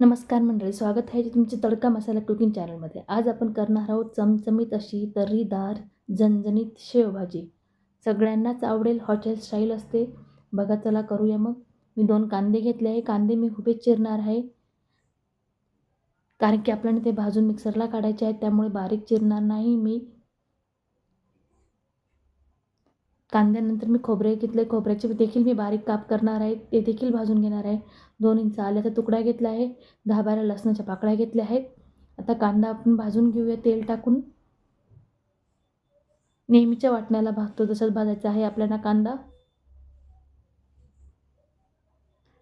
नमस्कार मंडळी स्वागत आहे तुमचे तडका मसाला कुकिंग चॅनलमध्ये. आज आपण करणार आहोत चमचमीत अशी तर्रीदार झणझणीत शेवभाजी. सगळ्यांनाच आवडेल हॉटेल स्टाईल असते. बघा चला करूया मग. मी दोन कांदे घेतले आहे. कांदे मी हुबे चिरणार आहे. कारण की आपल्याला ते भाजून मिक्सरला काढायचे आहेत त्यामुळे बारीक चिरणार नाही मी. कांद्यानंतर मी खोबरे घेतले. खोबऱ्याचे देखील मी बारीक काप करणार आहे. ते देखील भाजून घेणार आहे. दोन इंच आल्याचा तुकडा घेतला आहे. दहा बारा लसणाच्या पाकळ्या घेतल्या आहेत. आता कांदा आपण भाजून घेऊया तेल टाकून. नेहमीच्या वाटण्याला भाजतो तसंच भाजायचा आहे आपल्याला कांदा.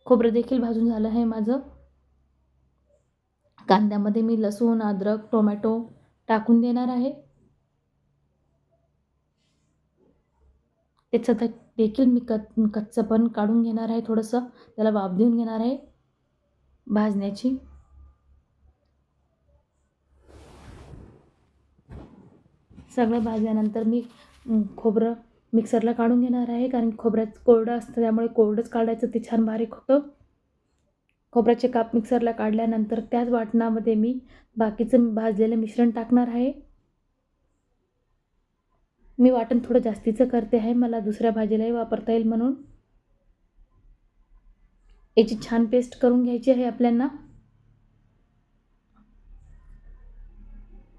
खोबरं देखील भाजून झालं आहे माझं. कांद्यामध्ये मी लसूण अद्रक टोमॅटो टाकून देणार आहे. त्याचं तर देखील मी कच कच्चं पण काढून घेणार आहे थोडंसं. त्याला वाफ देऊन घेणार आहे. भाजण्याची. सगळं भाजल्यानंतर मी खोबरं मिक्सरला काढून घेणार आहे. कारण खोबऱ्याचं कोरडं असतं त्यामुळे कोरडंच काढायचं. ते छान बारीक होतं. खोबऱ्याचे काप मिक्सरला काढल्यानंतर त्याच वाटणामध्ये मी बाकीचं भाजलेलं मिश्रण टाकणार आहे. मी वाटण थोडं जास्तीचं करते आहे मला दुसऱ्या भाजीलाही वापरता येईल म्हणून. याची छान पेस्ट करून घ्यायची आहे आपल्यांना.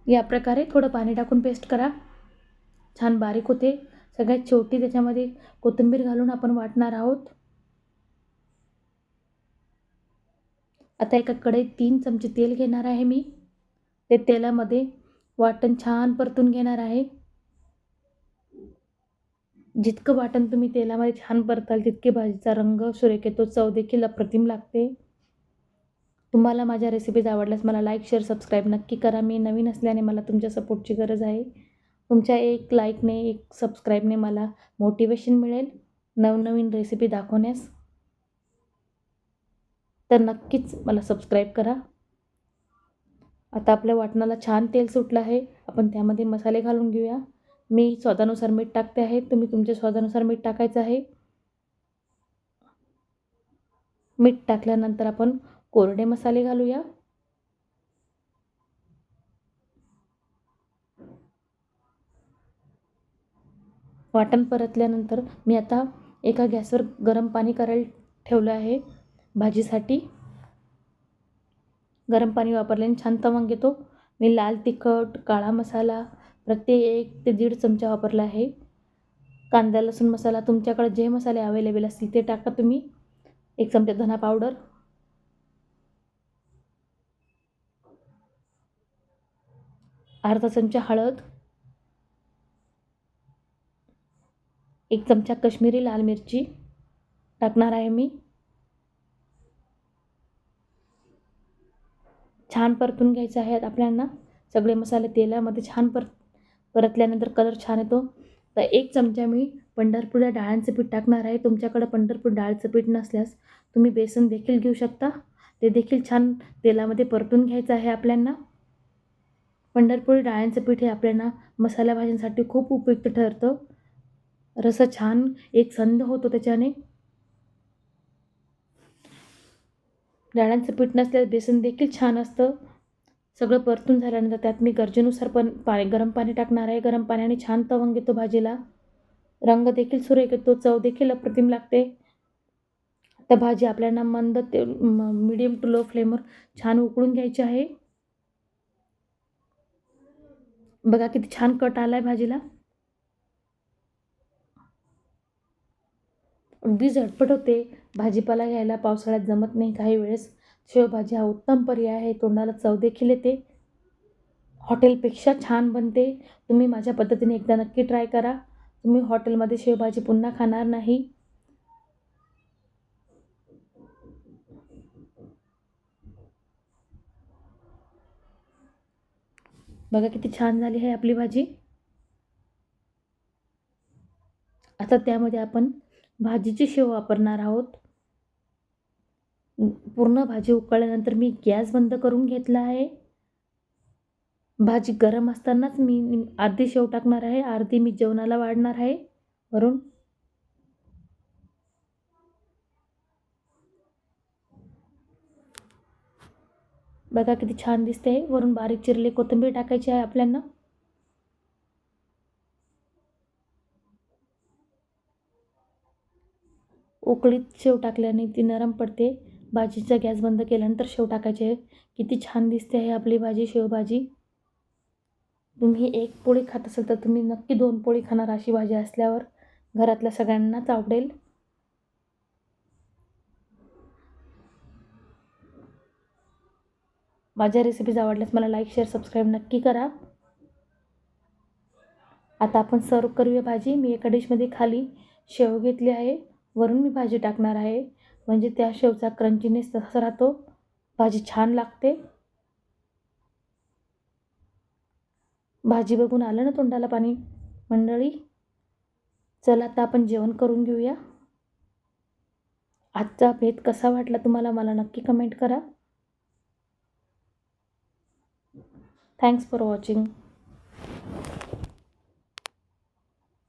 या प्रकारे थोडं पाणी टाकून पेस्ट करा. छान बारीक होते. सगळ्यात शेवटी त्याच्यामध्ये कोथिंबीर घालून आपण वाटणार आहोत. आता एका कढईत तीन चमचे तेल घेणार आहे मी. ते तेलामध्ये वाटण छान परतून घेणार आहे. जितकं वाटण तुम्ही तेलामध्ये छान परताल तितके भाजीचा रंग सुरेख येतो चव देखील अप्रतिम लागते. तुम्हाला माझ्या रेसिपीज आवडल्यास मला लाईक शेअर सबस्क्राईब नक्की करा. मी नवीन असल्याने मला तुमच्या सपोर्टची गरज आहे. तुमच्या एक लाईकने एक सबस्क्राईबने मला मोटिवेशन मिळेल नवनवीन रेसिपी दाखवण्यास. तर नक्कीच मला सबस्क्राईब करा. आता आपल्या वाटणाला छान तेल सुटलं आहे. आपण त्यामध्ये मसाले घालून घेऊया. मी स्वादानुसार मीठ टाकते आहे. तुम्ही तुमच्या स्वादानुसार मीठ टाकायचं आहे. मीठ टाकल्यानंतर आपण कोरडे मसाले घालूया. वाटण परतल्यानंतर मी आता एका गॅसवर गरम पाणी करायला ठेवलं आहे. भाजीसाठी गरम पाणी वापरल्याने छान तवंग येतो. मी लाल तिखट काळा मसाला प्रत्येक एक ते दीड चमचा वापरला आहे. कांदा लसूण मसाला तुमच्याकडे जे मसाले अवेलेबल असतील ते टाका तुम्ही. एक चमचा धना पावडर अर्धा चमचा हळद. एक चमचा कश्मीरी लाल मिरची. टाकणार आहे मी. छान परतून घ्यायचं आहे आपल्याला. सगळे मसाले तेलामध्ये छान परत परतल्यानंतर कलर छान येतो. तर एक चमचा मी पंढरपुऱ्या डाळांचं पीठ टाकणार आहे. तुमच्याकडं पंढरपूर डाळचं पीठ नसल्यास तुम्ही बेसन देखील घेऊ शकता. ते देखील छान तेलामध्ये परतून घ्यायचं आहे आपल्यांना. पंढरपुरी डाळ्यांचं पीठ हे आपल्याला मसाल्या भाज्यांसाठी खूप उपयुक्त ठरतं. रस छान एक संध होतो त्याच्याने. डाळ्यांचं पीठ नसल्यास बेसन देखील छान असतं. सगळं परतून झाल्यानंतर त्यात मी गरजेनुसार पण पाणी गरम पाणी टाकणार आहे. गरम पाण्याने छान तवंग येतो भाजीला. रंग देखील सुरेख येतो चव देखील अप्रतिम लागते. तर भाजी आपल्याला मंद ते मिडियम टू लो फ्लेमवर छान उकळून घ्यायची आहे. बघा किती छान कट आला आहे भाजीला. अगदी झटपट होते. भाजीपाला घ्यायला पावसाळ्यात जमत नाही काही वेळेस. शेवभाजी हा उत्तम पर्याय आहे. तोंडाला चव देखील येते. हॉटेलपेक्षा छान बनते. तुम्ही माझ्या पद्धतीने एकदा नक्की ट्राय करा. तुम्ही हॉटेलमध्ये शेवभाजी पुन्हा खाणार नाही. बघा किती छान झाली आहे आपली भाजी. आता त्यामध्ये आपण भाजीची शेव वापरणार आहोत. पूर्ण भाजी उकळल्यानंतर मी गॅस बंद करून घेतला आहे. भाजी गरम असतानाच मी अर्धी शेव टाकणार आहे अर्धी मी जेवणाला वाढणार आहे. वरून बघा किती छान दिसते. वरून बारीक चिरले कोथिंबीर टाकायची आहे आपल्यांना. उकळीत शेव टाकल्याने ती नरम पडते. भाजीचा गॅस बंद केल्यानंतर शेव टाकायचे. किती छान दिसते आहे आपली भाजी शेवभाजी तुम्ही एक पोळी खात असाल तर तुम्ही नक्की दोन पोळी खाणार अशी भाजी असल्यावर घरातल्या सगळ्यांनाच आवडेल. माझ्या रेसिपीज आवडल्यास मला लाईक शेअर सबस्क्राईब नक्की करा. आता आपण सर्व करूया भाजी. मी एका डिशमध्ये खाली शेव घेतली आहे. वरून मी भाजी टाकणार आहे. म्हणजे त्या शेवचा क्रंचीनेस तसा राहतो. भाजी छान लागते. भाजी बघून आलं ना तोंडाला पाणी? मंडळी चला आता आपण जेवण करून घेऊया. आजचा भेद कसा वाटला तुम्हाला मला नक्की कमेंट करा. Thanks for watching